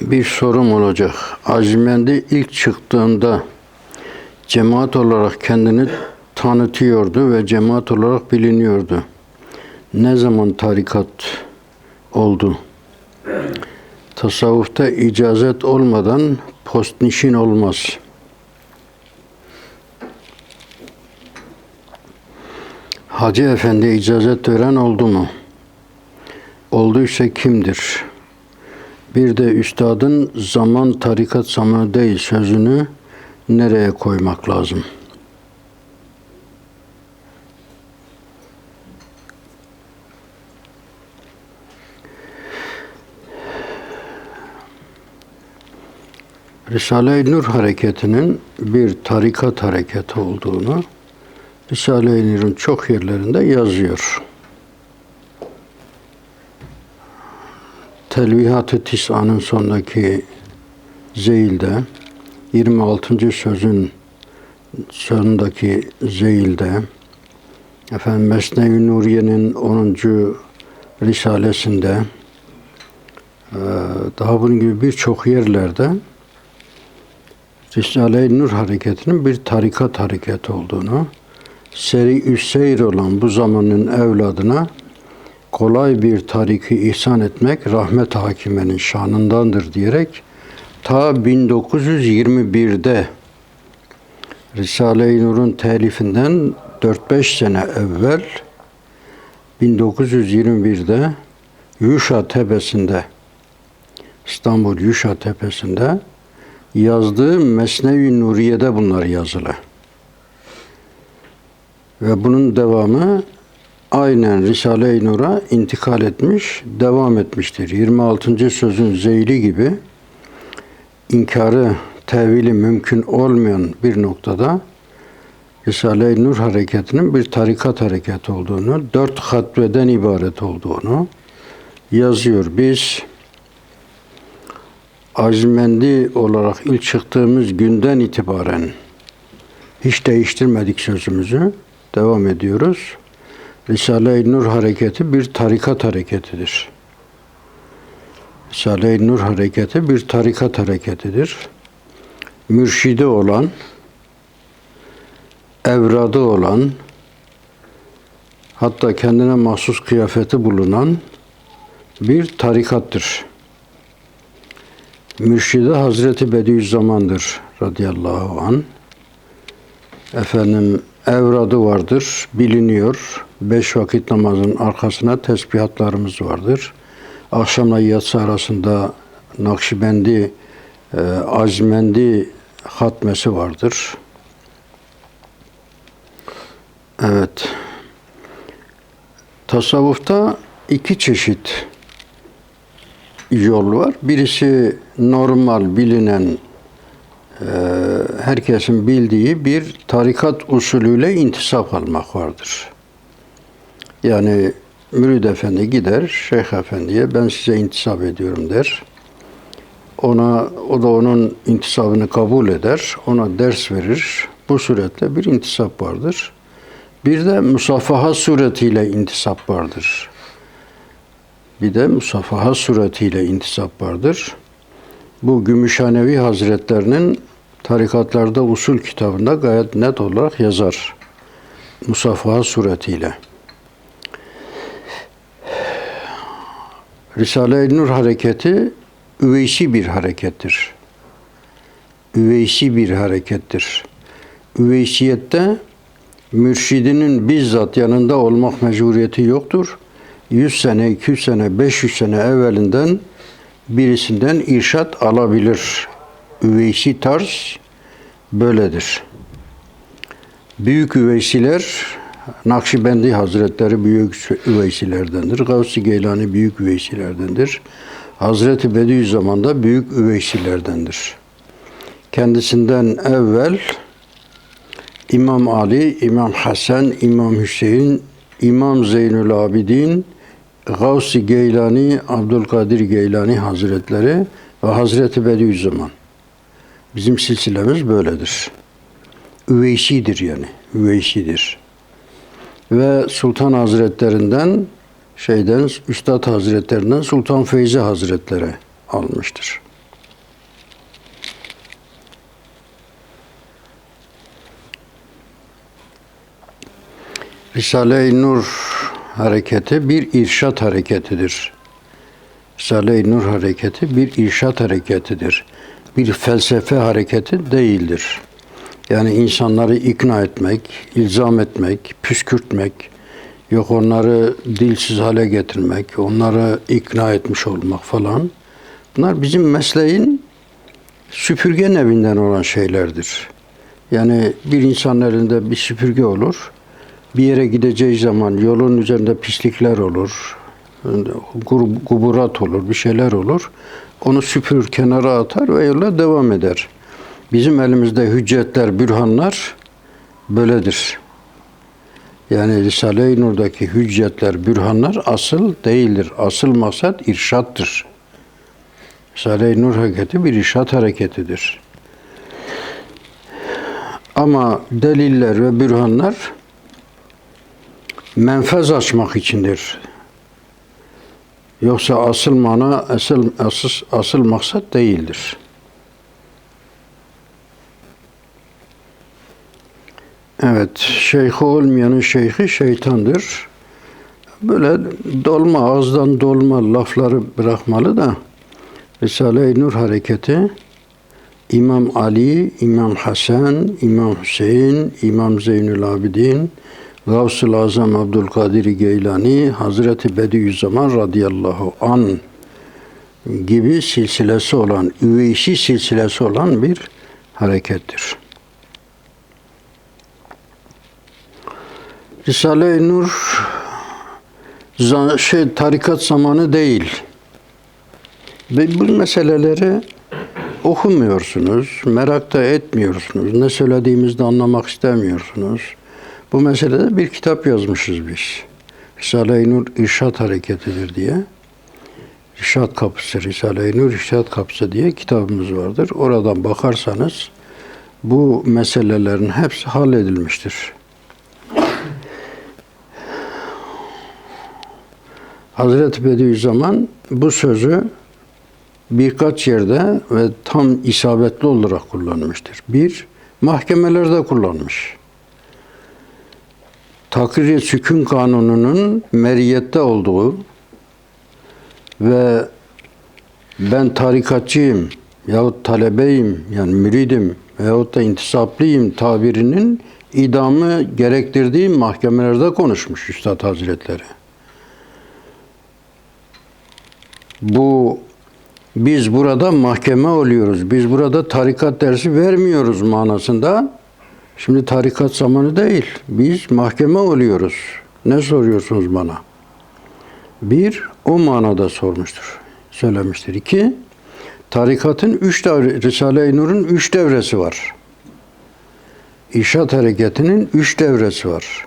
bir sorum olacak. Azimendi ilk çıktığında cemaat olarak kendini tanıtıyordu ve cemaat olarak biliniyordu. Ne zaman tarikat oldu? Tasavvufta icazet olmadan postnişin olmaz. Hacı Efendi icazet veren oldu mu? Olduysa kimdir? Bir de üstadın zaman tarikat zamanı değil sözünü nereye koymak lazım? Risale-i Nur hareketinin bir tarikat hareketi olduğunu Risale-i Nur'un çok yerlerinde yazıyor. Telvihat-ı Tis'anın sondaki zeyilde 26. sözün sonundaki zeyilde efendim Mesnevi Nuriye'nin 10. risalesinde daha bunun gibi birçok yerlerde Risale-i Nur hareketinin bir tarikat hareketi olduğunu, seri üsseyr olan bu zamanın evladına kolay bir tariki ihsan etmek rahmet hakimenin şanındandır diyerek ta 1921'de Risale-i Nur'un telifinden 4-5 sene evvel 1921'de Yuşa Tepesi'nde İstanbul Yuşa Tepesi'nde yazdığı Mesnevi Nuriye'de bunlar yazılı. Ve bunun devamı aynen Risale-i Nur'a intikal etmiş, devam etmiştir. 26. sözün zeyli gibi inkarı, tevili mümkün olmayan bir noktada Risale-i Nur hareketinin bir tarikat hareketi olduğunu, dört hatveden ibaret olduğunu yazıyor. Biz Azmendi olarak ilk çıktığımız günden itibaren hiç değiştirmedik sözümüzü. Devam ediyoruz. Risale-i Nur hareketi bir tarikat hareketidir. Risale-i Nur hareketi bir tarikat hareketidir. Mürşidi olan, evradı olan, hatta kendine mahsus kıyafeti bulunan bir tarikattır. Mürşidi Hazreti Bediüzzaman'dır radıyallahu an. Efendim evradı vardır, biliniyor. Beş vakit namazın arkasına tesbihatlarımız vardır. Akşamla yatsı arasında Nakşibendi, e, Azmendi hatmesi vardır. Evet. Tasavvufta iki çeşit yol var. Birisi normal bilinen e, herkesin bildiği bir tarikat usulüyle intisap almak vardır. Yani mürid efendi gider şeyh efendiye ben size intisap ediyorum der. Ona o da onun intisabını kabul eder. Ona ders verir. Bu suretle bir intisap vardır. Bir de musafaha suretiyle intisap vardır. Bir de musafaha suretiyle intisap vardır. Bu Gümüşhanevi Hazretlerinin tarikatlarda usul kitabında gayet net olarak yazar. Musafaha suretiyle. Risale-i Nur hareketi üveysi bir harekettir. Üveysi bir harekettir. Üveysiyette mürşidinin bizzat yanında olmak mecburiyeti yoktur. 100 sene, 200 sene, 500 sene evvelinden birisinden irşat alabilir. Üveysi tarz böyledir. Büyük üveysiler, Nakşibendi Hazretleri büyük üveysilerdendir. Gavsi Geylani büyük üveysilerdendir. Hazreti Bediüzzaman da büyük üveysilerdendir. Kendisinden evvel İmam Ali, İmam Hasan, İmam Hüseyin, İmam Zeynül Abidin, Gavsi Geylani, Abdülkadir Geylani Hazretleri ve Hazreti Bediüzzaman. Bizim silsilemiz böyledir. Üveysidir yani, üveysidir ve Sultan Hazretlerinden şeyden Üstad Hazretlerinden Sultan Feyzi Hazretleri almıştır. Risale-i Nur hareketi bir irşat hareketidir. Risale-i Nur hareketi bir irşat hareketidir. Bir felsefe hareketi değildir. Yani insanları ikna etmek, ilzam etmek, püskürtmek, yok onları dilsiz hale getirmek, onları ikna etmiş olmak falan. Bunlar bizim mesleğin süpürge nevinden olan şeylerdir. Yani bir insanın elinde bir süpürge olur. Bir yere gideceği zaman yolun üzerinde pislikler olur. Guburat olur, bir şeyler olur. Onu süpürür, kenara atar ve yola devam eder. Bizim elimizde hüccetler, bürhanlar böyledir. Yani Risale-i Nur'daki hüccetler, bürhanlar asıl değildir. Asıl maksat irşattır. Risale-i Nur hareketi bir irşat hareketidir. Ama deliller ve bürhanlar menfez açmak içindir. Yoksa asıl mana, asıl, asıl, asıl maksat değildir. Evet, şeyhi olmayanın şeyhi şeytandır. Böyle dolma, ağızdan dolma lafları bırakmalı da Risale-i Nur hareketi İmam Ali, İmam Hasan, İmam Hüseyin, İmam Zeynül Abidin, Gavsul Azam Abdülkadir Geylani, Hazreti Bediüzzaman radıyallahu an gibi silsilesi olan, üveysi silsilesi olan bir harekettir. Risale-i Nur şey tarikat zamanı değil. Ve bu meseleleri okumuyorsunuz, merak da etmiyorsunuz. Ne söylediğimizde anlamak istemiyorsunuz. Bu meselede bir kitap yazmışız biz. Risale-i Nur İrşat Hareketidir diye. İrşat Kapısı, Risale-i Nur İrşat Kapısı diye kitabımız vardır. Oradan bakarsanız bu meselelerin hepsi halledilmiştir. Hazreti Bediüzzaman bu sözü birkaç yerde ve tam isabetli olarak kullanmıştır. Bir, mahkemelerde kullanmış. Takrir sükun kanununun meriyette olduğu ve ben tarikatçıyım yahut talebeyim yani müridim veyahut da intisaplıyım tabirinin idamı gerektirdiği mahkemelerde konuşmuş Üstad Hazretleri. Bu biz burada mahkeme oluyoruz. Biz burada tarikat dersi vermiyoruz manasında. Şimdi tarikat zamanı değil. Biz mahkeme oluyoruz. Ne soruyorsunuz bana? Bir, o manada sormuştur. Söylemiştir. İki, tarikatın üç devre, Risale-i Nur'un üç devresi var. İrşat hareketinin üç devresi var.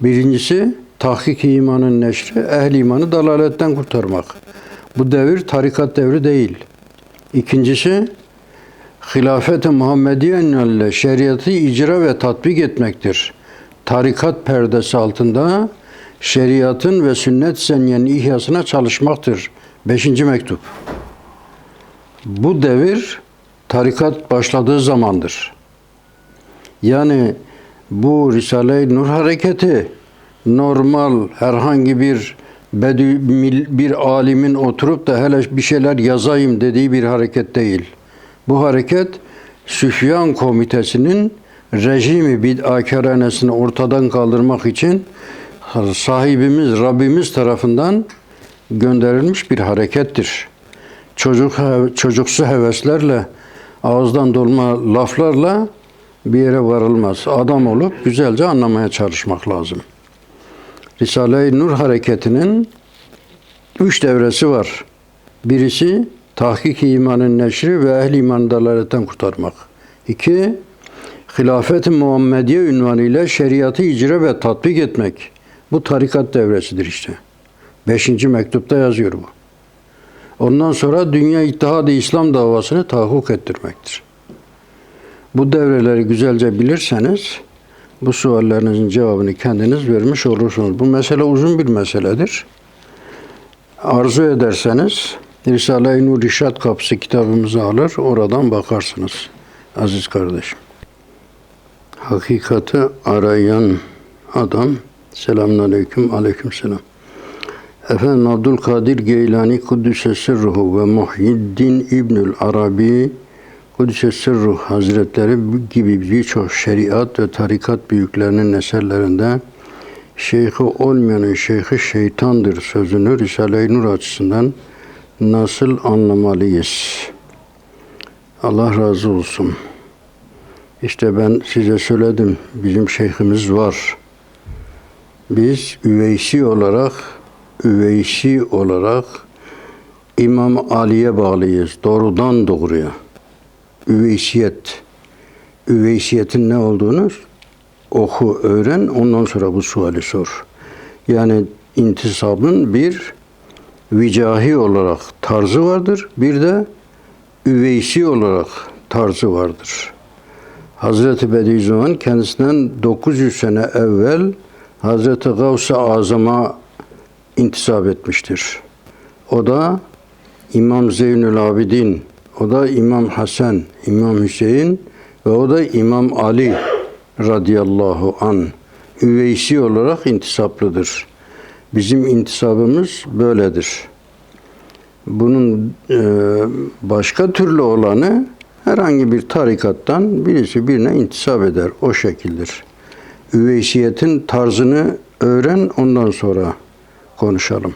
Birincisi, tahkik imanın neşri, ehli imanı dalaletten kurtarmak. Bu devir tarikat devri değil. İkincisi, hilafet-i Muhammediye'nin şeriatı icra ve tatbik etmektir. Tarikat perdesi altında şeriatın ve sünnet seniyenin ihyasına çalışmaktır. Beşinci mektup. Bu devir tarikat başladığı zamandır. Yani bu Risale-i Nur hareketi normal herhangi bir bedü, mil- bir alimin oturup da hele bir şeyler yazayım dediği bir hareket değil. Bu hareket Süfyan Komitesi'nin rejimi bid'akarenesini ortadan kaldırmak için sahibimiz Rabbimiz tarafından gönderilmiş bir harekettir. Çocuk çocuksu heveslerle ağızdan dolma laflarla bir yere varılmaz. Adam olup güzelce anlamaya çalışmak lazım. Risale-i Nur hareketinin üç devresi var. Birisi tahkik imanın neşri ve ehli iman dalaletten kurtarmak. İki, hilafet-i Muhammediye ünvanıyla şeriatı icra ve tatbik etmek. Bu tarikat devresidir işte. Beşinci mektupta yazıyor bu. Ondan sonra dünya ittihadı İslam davasını tahakkuk ettirmektir. Bu devreleri güzelce bilirseniz bu suallerinizin cevabını kendiniz vermiş olursunuz. Bu mesele uzun bir meseledir. Arzu ederseniz Risale-i Nur İrşad Kapısı kitabımızı alır, oradan bakarsınız aziz kardeşim. Hakikati arayan adam Selamun aleyküm. Aleyküm selam. Efendim Abdülkadir Geylani Kuddüs'e Sırruhu ve Muhyiddin İbnül Arabi Sırruh Hazretleri gibi birçok şeriat ve tarikat büyüklerinin eserlerinde şeyhi olmayanın şeyhi şeytandır sözünü Risale-i Nur açısından nasıl anlamalıyız? Allah razı olsun. İşte ben size söyledim. Bizim şeyhimiz var. Biz üveysi olarak üveysi olarak İmam Ali'ye bağlıyız. Doğrudan doğruya. Üveysiyet. Üveysiyetin ne olduğunu oku, öğren. Ondan sonra bu suali sor. Yani intisabın bir vicahi olarak tarzı vardır. Bir de üveysi olarak tarzı vardır. Hazreti Bediüzzaman kendisinden 900 sene evvel Hazreti Gavs-ı Azam'a intisap etmiştir. O da İmam Zeynül Abidin, o da İmam Hasan, İmam Hüseyin ve o da İmam Ali radıyallahu an üveysi olarak intisaplıdır. Bizim intisabımız böyledir. Bunun e, başka türlü olanı herhangi bir tarikattan birisi birine intisap eder. O şekildir. Üveysiyetin tarzını öğren ondan sonra konuşalım.